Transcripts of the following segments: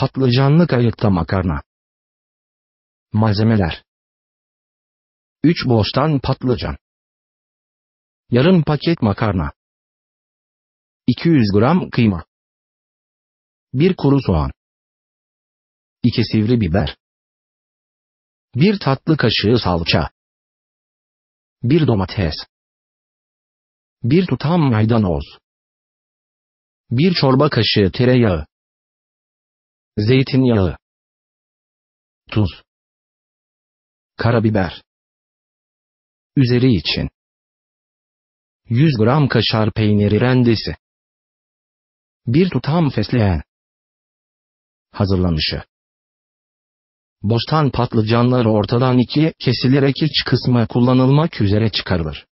Patlıcanlı kayıkta makarna. Malzemeler 3 boştan patlıcan. Yarım paket makarna. 200 gram kıyma. 1 kuru soğan. 2 sivri biber. 1 tatlı kaşığı salça. 1 domates. 1 tutam maydanoz. 1 çorba kaşığı tereyağı. Zeytinyağı. Tuz. Karabiber. Üzeri için. 100 gram kaşar peyniri rendesi. 1 tutam fesleğen. Hazırlanışı. Bostan patlıcanlar ortadan ikiye kesilerek iç kısmı kullanılmak üzere çıkarılır.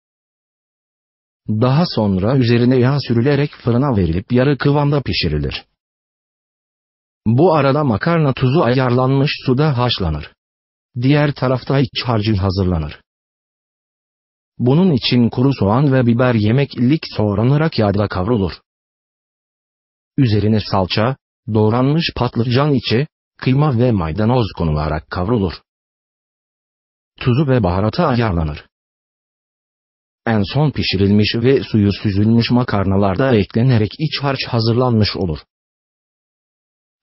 Daha sonra üzerine yağ sürülerek fırına verilip yarı kıvamda pişirilir. Bu arada makarna tuzu ayarlanmış suda haşlanır. Diğer tarafta iç harcı hazırlanır. Bunun için kuru soğan ve biber yemeklik soğranarak yağda kavrulur. Üzerine salça, doğranmış patlıcan içi, kıyma ve maydanoz konularak kavrulur. Tuzu ve baharatı ayarlanır. En son pişirilmiş ve suyu süzülmüş makarnalar da eklenerek iç harç hazırlanmış olur.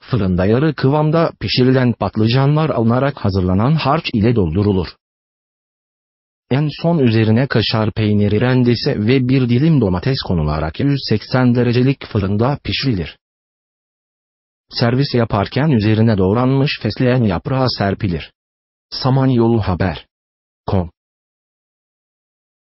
Fırında yarı kıvamda pişirilen patlıcanlar alınarak hazırlanan harç ile doldurulur. En son üzerine kaşar peyniri rendesi ve bir dilim domates konularak 180 derecelik fırında pişirilir. Servis yaparken üzerine doğranmış fesleğen yaprağı serpilir. Samanyolu Haber